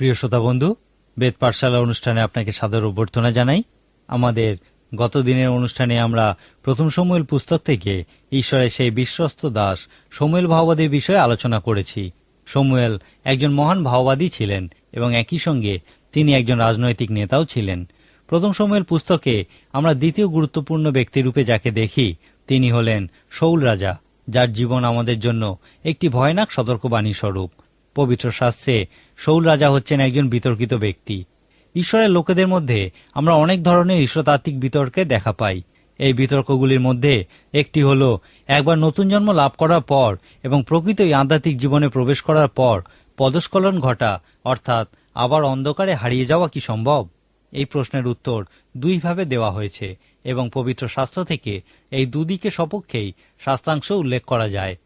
প্রিয় শ্রোতা বন্ধু, বেদ পাঠশালা অনুষ্ঠানে আপনাকে সাদর অভ্যর্থনা জানাই। আমাদের গত দিনের অনুষ্ঠানে আমরা প্রথম সময়েল পুস্তক থেকে ঈশ্বরের সেই বিশ্বস্ত দাস সমুয়েল ভাওবাদীর বিষয়ে আলোচনা করেছি। সমুয়েল একজন মহান ভাওবাদী ছিলেন এবং একই সঙ্গে তিনি একজন রাজনৈতিক নেতাও ছিলেন। প্রথম সময়েল পুস্তকে আমরা দ্বিতীয় গুরুত্বপূর্ণ ব্যক্তিরূপে যাকে দেখি, তিনি হলেন শৌল রাজা, যার জীবন আমাদের জন্য একটি ভয়ানক সতর্কবাণী স্বরূপ। পবিত্র শাস্ত্রে শৌল রাজা হচ্ছেন একজন বিতর্কিত ব্যক্তি। ঈশ্বরের লোকেদের মধ্যে আমরা অনেক ধরনের ঈশ্বরতাত্ত্বিক বিতর্কে দেখা পাই। এই বিতর্কগুলির মধ্যে একটি হল, একবার নতুন জন্ম লাভ করার পর এবং প্রকৃতই আধ্যাত্মিক জীবনে প্রবেশ করার পর পদস্খলন ঘটা, অর্থাৎ আবার অন্ধকারে হারিয়ে যাওয়া কি সম্ভব? এই প্রশ্নের উত্তর দুইভাবে দেওয়া হয়েছে এবং পবিত্র শাস্ত্র থেকে এই দুদিকে সপক্ষেই শাস্ত্রাংশ উল্লেখ করা যায়।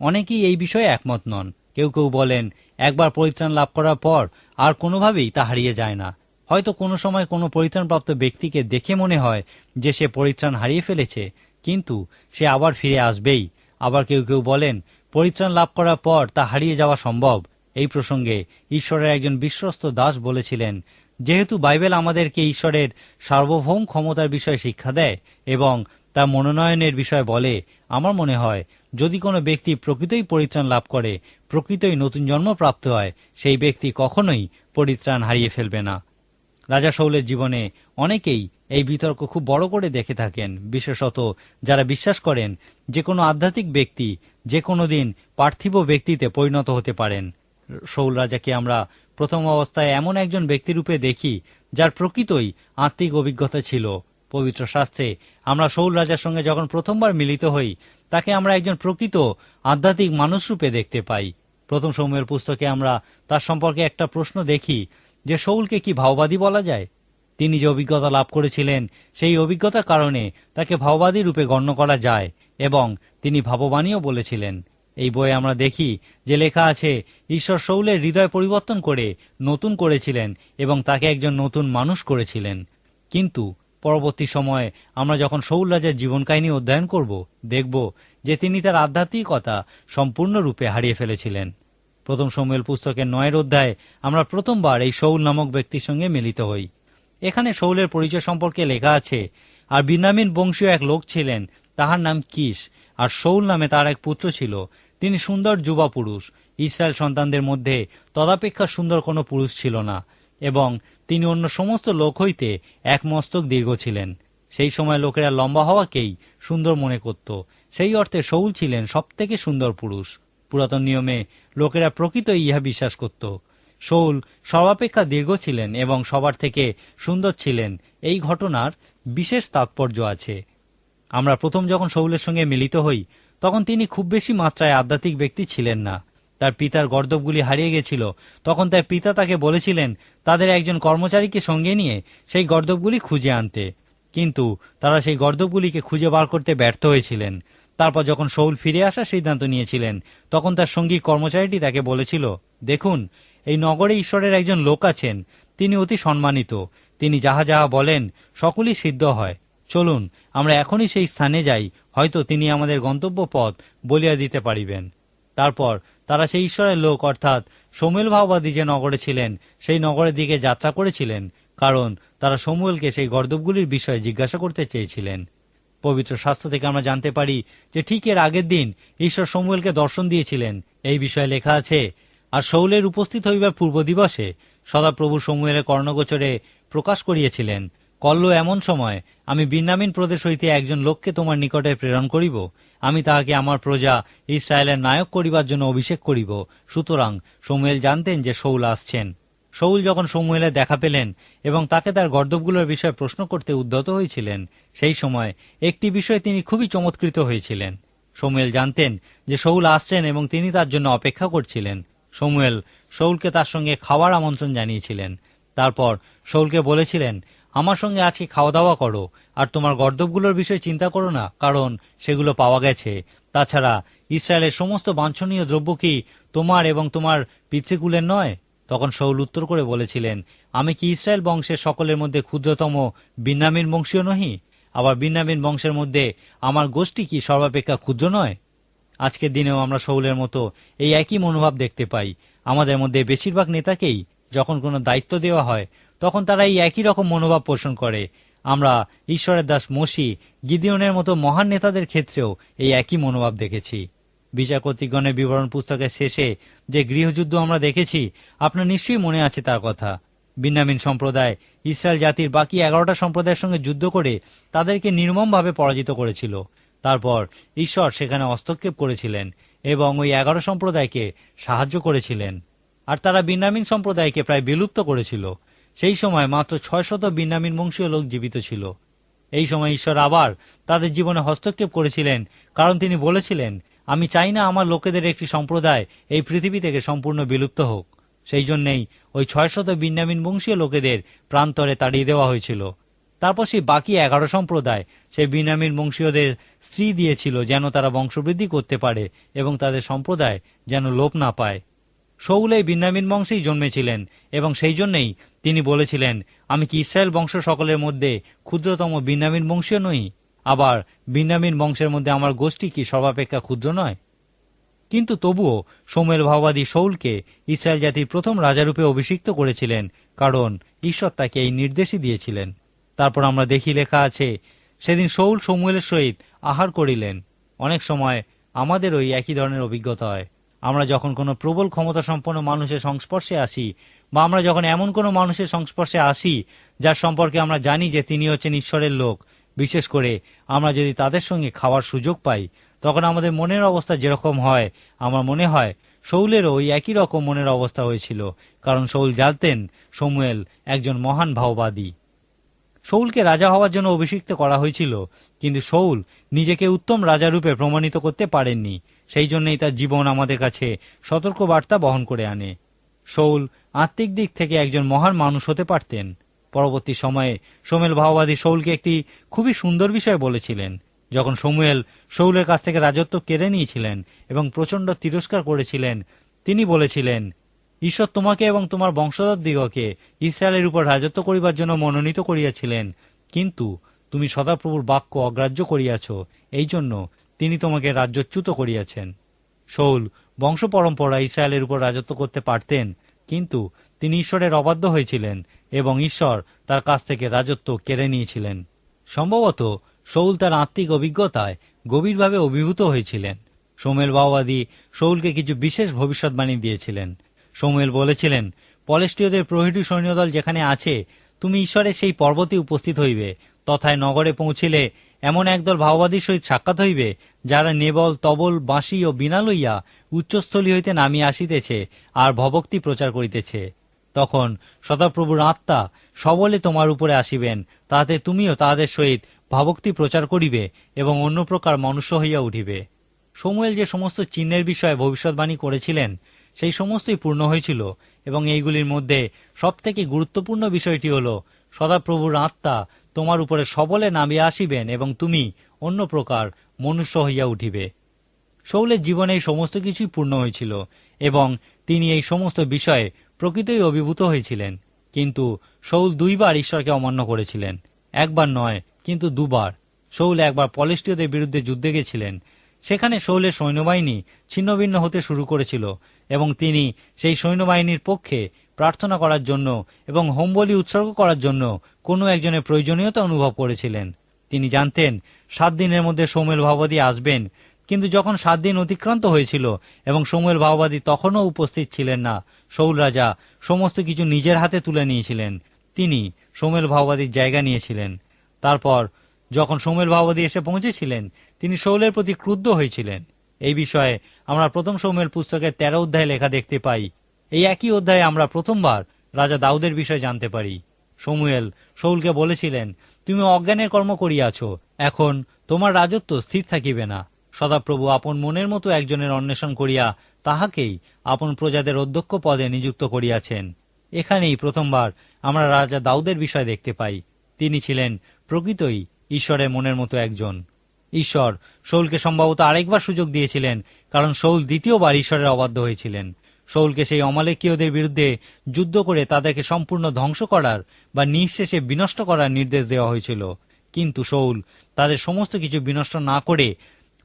অনেকেই এই বিষয়ে একমত নন। কেউ কেউ বলেন, একবার পরিত্রাণ লাভ করার পর আর কোনোভাবেই তা হারিয়ে যায় না। হয়তো কোনো সময় কোনো পরিত্রাণপ্রাপ্ত ব্যক্তিকে দেখে মনে হয় যে সে পরিত্রাণ হারিয়ে ফেলেছে, কিন্তু সে আবার ফিরে আসবেই। আবার কেউ কেউ বলেন, পরিত্রাণ লাভ করার পর তা হারিয়ে যাওয়া সম্ভব। এই প্রসঙ্গে ঈশ্বরের একজন বিশ্বস্ত দাস বলেছিলেন, যেহেতু বাইবেল আমাদেরকে ঈশ্বরের সার্বভৌম ক্ষমতার বিষয়ে শিক্ষা দেয় এবং তার মনোনয়নের বিষয় বলে, আমার মনে হয় যদি কোনো ব্যক্তি প্রকৃতই পরিত্রাণ লাভ করে, প্রকৃতই নতুন জন্ম প্রাপ্ত হয়, সেই ব্যক্তি কখনোই পরিত্রাণ হারিয়ে ফেলবে না। রাজা শৌলের জীবনে অনেকেই এই বিতর্ক খুব বড় করে দেখে থাকেন, বিশেষত যারা বিশ্বাস করেন যে কোনো আধ্যাত্মিক ব্যক্তি যে কোনো দিন পার্থিব ব্যক্তিতে পরিণত হতে পারেন। শৌল রাজাকে আমরা প্রথম অবস্থায় এমন একজন ব্যক্তিরূপে দেখি যার প্রকৃতই আত্মিক অভিজ্ঞতা ছিল। পবিত্র শাস্ত্রে। আমরা শৌল রাজার সঙ্গে যখন প্রথমবার মিলিত হই, তাকে আমরা একজন প্রকৃত আধ্যাত্মিক মানুষরূপে দেখতে পাই। প্রথম সময়ের পুস্তকে আমরা তার সম্পর্কে একটা প্রশ্ন দেখি, যে শৌলকে কি ভাওবাদী বলা যায়? তিনি যে অভিজ্ঞতা লাভ করেছিলেন, সেই অভিজ্ঞতার কারণে তাকে ভাওবাদী রূপে গণ্য করা যায় এবং তিনি ভাববাণীও বলেছিলেন। এই বইয়ে আমরা দেখি যে লেখা আছে, ঈশ্বর শৌলের হৃদয় পরিবর্তন করে নতুন করেছিলেন এবং তাকে একজন নতুন মানুষ করেছিলেন। কিন্তু পরবর্তী সময়ে আমরা যখন শৌল রাজার জীবন কাহিনী অধ্যয়ন করব, দেখব যে তিনি তার আধ্যাত্মিকতা সম্পূর্ণরূপে হারিয়ে ফেলেছিলেন। প্রথম সময়েল পুস্তকের নয়ের অধ্যায়ে আমরা প্রথমবার এই শৌল নামক ব্যক্তির সঙ্গে মিলিত হই। এখানে শৌলের পরিচয় সম্পর্কে লেখা আছে, আর বিনামিন বংশীয় এক লোক ছিলেন, তাহার নাম কিস, আর শৌল নামে তার এক পুত্র ছিল। তিনি সুন্দর যুবা পুরুষ, ইসরায়েল সন্তানদের মধ্যে তদাপেক্ষা সুন্দর কোনো পুরুষ ছিল না, এবং তিনি অন্য সমস্ত লোক হইতে এক মস্তক দীর্ঘ ছিলেন। সেই সময় লোকেরা লম্বা হওয়াকেই সুন্দর মনে করত। সেই অর্থে শৌল ছিলেন সবথেকে সুন্দর পুরুষ। পুরাতন নিয়মে লোকেরা প্রকৃত ইহা বিশ্বাস করত। শৌল সর্বাপেক্ষা দীর্ঘ ছিলেন এবং সবার থেকে সুন্দর ছিলেন। এই ঘটনার বিশেষ তাৎপর্য আছে। আমরা প্রথম যখন শৌলের সঙ্গে মিলিত হই, তখন তিনি খুব বেশি মাত্রায় আধ্যাত্মিক ব্যক্তি ছিলেন না। তার পিতার গর্দবগুলি হারিয়ে গেছিল। তখন তার পিতা তাকে বলেছিলেন, তাদের একজন কর্মচারীকে সঙ্গে নিয়ে সেই গর্দবগুলি খুঁজে আনতে। কিন্তু তারা সেই গর্দবগুলিকে খুঁজে বার করতে ব্যর্থ হয়েছিলেন। তারপর যখন শৌল ফিরে আসার সিদ্ধান্ত নিয়েছিলেন, তখন তার সঙ্গী কর্মচারীটি তাকে বলেছিল, দেখুন, এই নগরে ঈশ্বরের একজন লোক আছেন। তিনি অতি সম্মানিত। তিনি যাহা যাহা বলেন, সকলই সিদ্ধ হয়। চলুন, আমরা এখনই সেই স্থানে যাই। হয়তো তিনি আমাদের গন্তব্য পথ বলিয়া দিতে পারিবেন। তারপর তারা সেই ঈশ্বরের লোক, অর্থাৎ সোমেল ভাওবাদী যে নগরে ছিলেন, সেই নগরের দিকে যাত্রা করেছিলেন, কারণ তারা সমুয়েলকে সেই গর্দবগুলির বিষয়ে জিজ্ঞাসা করতে চেয়েছিলেন। পবিত্র শাস্ত্র থেকে আমরা জানতে পারি যে ঠিক এর আগের দিন ঈশ্বর সমুয়েলকে দর্শন দিয়েছিলেন। এই বিষয়ে লেখা আছে, আর শৌলের উপস্থিত হইবার পূর্ব দিবসে সদাপ্রভু সমুয়েলের কর্ণগোচরে প্রকাশ করিয়েছিলেন। কল্ল এমন সময়, আমি বিন্নামিন প্রদেশ হইতে একজন লোককে তোমার নিকটে প্রেরণ করিব। আমি তাহাকে আমার প্রজা ইসরায়েলের নায়ক করিবার জন্য অভিষেক করিব। সুতরাং সমুয়েল জানতেন যে শৌল আসছেন। শৌল যখন সমুয়েলের দেখা পেলেন এবং তাকে তার গর্দবগুলোর বিষয়ে প্রশ্ন করতে উদ্যত হয়েছিলেন, সেই সময় একটি বিষয়ে তিনি খুবই চমৎকৃত হয়েছিলেন। সমুয়েল জানতেন যে শৌল আসছেন এবং তিনি তার জন্য অপেক্ষা করছিলেন। সমুয়েল শৌলকে তার সঙ্গে খাওয়ার আমন্ত্রণ জানিয়েছিলেন। তারপর শৌলকে বলেছিলেন আমার সঙ্গে আজকে খাওয়া দাওয়া করো, আর তোমার গর্দবগুলোর বিষয়ে চিন্তা করো না, কারণ সেগুলো পাওয়া গেছে। তাছাড়া ইসরায়েলের সমস্ত বাঞ্ছনীয় দ্রব্য কি তোমার এবং তোমার পিতৃকুলের নয়? তখন শৌল উত্তর করে বলেছিলেন, আমি কি ইসরায়েল বংশের সকলের মধ্যে ক্ষুদ্রতম বিন্নামিন বংশীয় নহি? আবার বিন্নামিন বংশের মধ্যে আমার গোষ্ঠী কি সর্বাপেক্ষা ক্ষুদ্র নয়? আজকের দিনেও আমরা শৌলের মতো এই একই মনোভাব দেখতে পাই। আমাদের মধ্যে বেশিরভাগ নেতাকেই যখন কোনো দায়িত্ব দেওয়া হয় তখন তারা এই একই রকম মনোভাব পোষণ করে। আমরা ঈশ্বরের দাস মসি, গিদিয়নের মতো মহান নেতাদের ক্ষেত্রেও এই একই মনোভাব দেখেছি। বিচারকর্তৃগণের বিবরণ পুস্তকের শেষে যে গৃহযুদ্ধ আমরা দেখেছি, আপনার নিশ্চয়ই মনে আছে তার কথা। বিন্যামিন সম্প্রদায় ইসরায়েল জাতির বাকি এগারোটা সম্প্রদায়ের সঙ্গে যুদ্ধ করে তাদেরকে নির্মমভাবে পরাজিত করেছিল। তারপর ঈশ্বর সেখানে হস্তক্ষেপ করেছিলেন এবং ওই এগারো সম্প্রদায়কে সাহায্য করেছিলেন। আর তারা বিন্যামিন সম্প্রদায়কে প্রায় বিলুপ্ত করেছিল। সেই সময় মাত্র ছয় শত বিন্যামিন বংশীয় লোক জীবিত ছিল। এই সময় ঈশ্বর আবার তাদের জীবনে হস্তক্ষেপ করেছিলেন, কারণ তিনি বলেছিলেন, আমি চাই না আমার লোকেদের একটি সম্প্রদায় এই পৃথিবী থেকে সম্পূর্ণ বিলুপ্ত হোক। সেই জন্যেই ওই ছয় শত বিন্যামিন বংশীয় লোকেদের প্রান্তরে তাড়িয়ে দেওয়া হয়েছিল। তারপর সেই বাকি এগারো সম্প্রদায় সেই বিনামিন বংশীয়দের স্ত্রী দিয়েছিল যেন তারা বংশবৃদ্ধি করতে পারে এবং তাদের সম্প্রদায় যেন লোপ না পায়। শৌল এই বিন্যামিন বংশেই জন্মেছিলেন এবং সেই জন্যই তিনি বলেছিলেন, আমি কি ইসরায়েল বংশ সকলের মধ্যে ক্ষুদ্রতম বিন্যামিন বংশীয় নই? আবার বিন্যামিন বংশের মধ্যে আমার গোষ্ঠী কি সর্বাপেক্ষা ক্ষুদ্র নয়? কিন্তু তবুও সোমেল ভাওবাদী শৌলকে ইসরায়েল জাতির প্রথম রাজারূপে অভিষিক্ত করেছিলেন, কারণ ঈশ্বর তাকে এই নির্দেশই দিয়েছিলেন। তারপর আমরা দেখি লেখা আছে, সেদিন শৌল সমুয়েলের সহিত আহার করিলেন। অনেক সময় আমাদের ওই একই ধরনের অভিজ্ঞতা হয়। আমরা যখন কোনো প্রবল ক্ষমতা সম্পন্ন মানুষের সংস্পর্শে আসি, বা আমরা যখন এমন কোনো মানুষের সংস্পর্শে আসি, যার সম্পর্কে আমরা জানি যে তিনি হচ্ছেন ঈশ্বরের লোক, বিশেষ করে আমরা যদি তাদের সঙ্গে খাওয়ার সুযোগ পাই, তখন আমাদের মনের অবস্থা যেরকম হয়, আমার মনে হয় শৌলেরও ওই একই রকম মনের অবস্থা হয়েছিল। কারণ শৌল জানতেন সমুয়েল একজন মহান ভাওবাদী। শৌলকে রাজা হওয়ার জন্য অভিষিক্ত করা হয়েছিল, কিন্তু শৌল নিজেকে উত্তম রাজারূপে প্রমাণিত করতে পারেননি। সেই জন্যই তার জীবন আমাদের কাছে সতর্ক বার্তা বহন করে আনে। শৌল আত্মিক দিক থেকে একজন মহান মানুষ হতে পারতেন। পরবর্তী সময়ে সোমেল ভাওবাদী শৌলকে একটি খুবই সুন্দর বিষয় বলেছিলেন, যখন সমুয়েল শৌলের কাছ থেকে রাজত্ব কেড়ে নিয়েছিলেন এবং প্রচণ্ড তিরস্কার করেছিলেন, তিনি বলেছিলেন, ঈশ্বর তোমাকে এবং তোমার বংশধর দিগকে ইসরায়েলের উপর রাজত্ব করিবার জন্য মনোনীত করিয়াছিলেন, কিন্তু তুমি সদাপ্রভুর বাক্য অগ্রাহ্য করিয়াছ, এই জন্য তিনি তোমাকে রাজ্যচ্যুত করিয়াছেন। শৌল বংশ পরম্পরা ইসরায়েলের উপর রাজত্ব করতে পারতেন, কিন্তু তিনি ঈশ্বরের অবাধ্য হয়েছিলেন এবং ঈশ্বর তার কাছ থেকে রাজত্ব কেড়ে নিয়েছিলেন। সম্ভবত শৌল তার আত্মিক অভিজ্ঞতায় গভীরভাবে অভিভূত হয়েছিলেন। সোমেল বাওয়াদি শৌলকে কিছু বিশেষ ভবিষ্যৎবাণী দিয়েছিলেন। সোমেল বলেছিলেন পলেষ্টীয়দের প্রহিটু সৈন্যদল যেখানে আছে, তুমি ঈশ্বরের সেই পর্বতে উপস্থিত হইবে। তথায় নগরে পৌঁছিলে এমন একদল ভাওবাদীর সহিত সাক্ষাৎ হইবে, যারা নেবল, তবল, বাঁশি ও বিনা লইয়া উচ্চস্থলী হইতে নামিয়া আসিতেছে আর ভবক্তি প্রচার করিতেছে। তখন সদাপ্রভুর আত্মা সবলে তোমার উপরে আসিবেন তাতে তুমিও তাহাদের সহিত ভাবক্তি প্রচার করিবে এবং অন্য প্রকার মনুষ্য হইয়া উঠিবে। সমুয়েল যে সমস্ত চিহ্নের বিষয়ে ভবিষ্যৎবাণী করেছিলেন, সেই সমস্তই পূর্ণ হয়েছিল এবং এইগুলির মধ্যে সবথেকে গুরুত্বপূর্ণ বিষয়টি হল সদাপ্রভুর আত্মা তোমার উপরে সবলে নামিয়া আসিবেন এবং তুমি অন্য প্রকার মনুষ্য হইয়া উঠিবে। শৌলের জীবনে এই সমস্ত কিছুই পূর্ণ হয়েছিল এবং তিনি এই সমস্ত বিষয়ে প্রকৃতই অভিভূত হয়েছিলেন। কিন্তু শৌল দুইবার ঈশ্বরকে অমান্য করেছিলেন। একবার নয়, কিন্তু দুবার। শৌল একবার পলেষ্টীয়দের বিরুদ্ধে যুদ্ধে গেছিলেন। সেখানে শৌলের সৈন্যবাহিনী ছিন্নভিন্ন হতে শুরু করেছিল এবং তিনি সেই সৈন্যবাহিনীর পক্ষে প্রার্থনা করার জন্য এবং হোমবলি উৎসর্গ করার জন্য কোনো একজনের প্রয়োজনীয়তা অনুভব করেছিলেন। তিনি জানতেন, সাত দিনের মধ্যে সৌমেল ভাওবাদী আসবেন, কিন্তু যখন সাত দিন অতিক্রান্ত হয়েছিল এবং সৌমেল ভাওবাদী তখনও উপস্থিত ছিলেন না শৌল রাজা সমস্ত কিছু নিজের হাতে তুলে নিয়েছিলেন। তিনি সৌমেল ভাওবাদীর জায়গা নিয়েছিলেন। তারপর যখন সৌমেল ভাওবাদী এসে পৌঁছেছিলেন, তিনি শৌলের প্রতি ক্রুদ্ধ হয়েছিলেন। এই বিষয়ে আমরা প্রথম সৌমেল পুস্তকের তেরো অধ্যায় লেখা দেখতে পাই। এই একই অধ্যায়ে আমরা প্রথমবার রাজা দাউদের বিষয়ে জানতে পারি। সমুয়েল শৌলকে বলেছিলেন, তুমি অজ্ঞানের কর্ম করিয়াছ, এখন তোমার রাজত্ব স্থির থাকিবে না। সদাপ্রভু আপন মনের মতো একজনের অন্বেষণ করিয়া তাহাকেই আপন প্রজাদের অধ্যক্ষ পদে নিযুক্ত করিয়াছেন। এখানেই প্রথমবার আমরা রাজা দাউদের বিষয় দেখতে পাই। তিনি ছিলেন প্রকৃতই ঈশ্বরের মনের মতো একজন। ঈশ্বর শৌলকে সম্ভবত আরেকবার সুযোগ দিয়েছিলেন, কারণ শৌল দ্বিতীয়বার ঈশ্বরের অবাধ্য হয়েছিলেন। শৌলকে সেই অমালেকীয়দের বিরুদ্ধে যুদ্ধ করে তাদেরকে সম্পূর্ণ ধ্বংস করার বা নিঃশেষে বিনষ্ট করার নির্দেশ দেওয়া হয়েছিল। কিন্তু শৌল তাদের সমস্ত কিছু বিনষ্ট না করে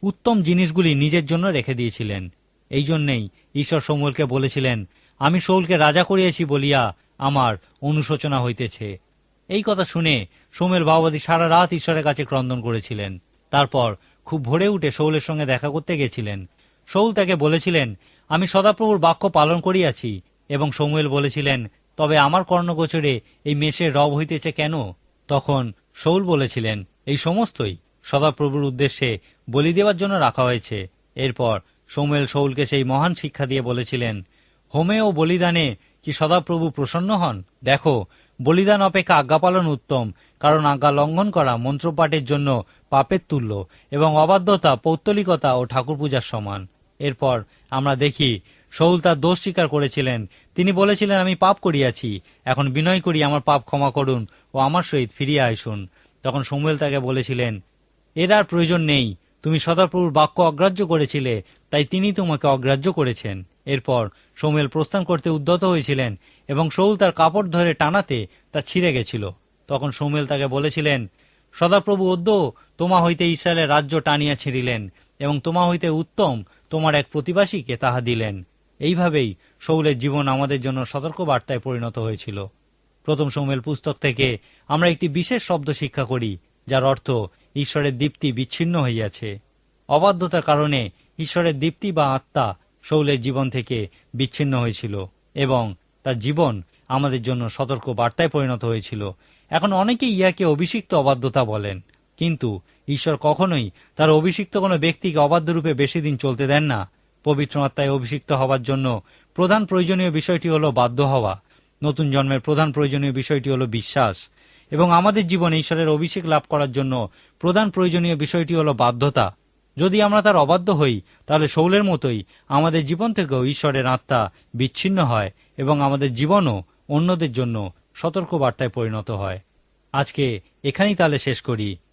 উত্তম জিনিসগুলি নিজের জন্য রেখে দিয়েছিলেন। এই জন্যেই ঈশ্বর সমুলকে বলেছিলেন, আমি শৌলকে রাজা করিয়েছি বলিয়া আমার অনুশোচনা হইতেছে। এই কথা শুনে সোমেল বাবাদি সারা রাত ঈশ্বরের কাছে ক্রন্দন করেছিলেন। তারপর খুব ভোরে উঠে শৌলের সঙ্গে দেখা করতে গেছিলেন। শৌল তাকে বলেছিলেন আমি সদাপ্রভুর বাক্য পালন করিয়াছি, এবং সমুয়েল বলেছিলেন, তবে আমার কর্ণগোচরে এই মেষের রব হইতেছে কেন? তখন শৌল বলেছিলেন, এই সমস্তই সদাপ্রভুর উদ্দেশ্যে বলি দেওয়ার জন্য রাখা হয়েছে। এরপর সৌমেল শৌলকে সেই মহান শিক্ষা দিয়ে বলেছিলেন, হোমে ও বলিদানে কি সদাপ্রভু প্রসন্ন হন? দেখো, বলিদান অপেক্ষা আজ্ঞা পালন উত্তম, কারণ আজ্ঞা লঙ্ঘন করা মন্ত্রপাঠের জন্য পাপের তুল্য, এবং অবাধ্যতা, পৌত্তলিকতা ও ঠাকুর পূজার সমান। এরপর আমরা দেখি, শৌল তার দোষ স্বীকার করেছিলেন। তিনি বলেছিলেন, আমি পাপ করিয়াছি। এখন বিনয় করি, আমার পাপ ক্ষমা করুন ও আমার সহিত ফিরিয়া আসুন। তখন সমুয়েল তাকে বলেছিলেন, এর আর প্রয়োজন নেই। তুমি সদাপ্রভুর বাক্য অগ্রাহ্য করেছিলে, তাই তিনি তোমাকে অগ্রাহ্য করেছেন। এরপর সৌমেল প্রস্থান করতে উদ্যত হয়েছিলেন এবং শৌল তার কাপড় ধরে টানাতে তা ছিঁড়ে গেছিল। তখন সৌমেল তাকে বলেছিলেন, সদাপ্রভু অদ্য তোমা হইতে ইসরায়েলের রাজ্য টানিয়া ছিঁড়িলেন এবং তোমা হইতে উত্তম তোমার এক প্রতিবাসীকে তাহা দিলেন। এইভাবেই শৌলের জীবন আমাদের জন্য সতর্ক বার্তায় পরিণত হয়েছিল। প্রথম সৌমেল পুস্তক থেকে আমরা একটি বিশেষ শব্দ শিক্ষা করি, যার অর্থ ঈশ্বরের দীপ্তি বিচ্ছিন্ন হইয়াছে। অবাধ্যতার কারণে ঈশ্বরের দীপ্তি বা আত্মা শৌলের জীবন থেকে বিচ্ছিন্ন হয়েছিল এবং তার জীবন আমাদের জন্য সতর্ক বার্তায় পরিণত হয়েছিল। এখন অনেকে ইয়াকে অভিষিক্ত অবাধ্যতা বলেন। কিন্তু ঈশ্বর কখনোই তার অভিষিক্ত কোনো ব্যক্তিকে অবাধ্য রূপে বেশি দিন চলতে দেন না। পবিত্র আত্মায় অভিষিক্ত হওয়ার জন্য প্রধান প্রয়োজনীয় বিষয়টি হলো বাধ্য হওয়া। নতুন জন্মের প্রধান প্রয়োজনীয় বিষয়টি হল বিশ্বাস। এবং আমাদের জীবনে ঈশ্বরের অভিষেক লাভ করার জন্য প্রধান প্রয়োজনীয় বিষয়টি হল বাধ্যতা। যদি আমরা তার অবাধ্য হই, তাহলে শৌলের মতোই আমাদের জীবন থেকেও ঈশ্বরের আত্মা বিচ্ছিন্ন হয় এবং আমাদের জীবনও অন্যদের জন্য সতর্ক বার্তায় পরিণত হয়। আজকে এখানেই তাহলে শেষ করি।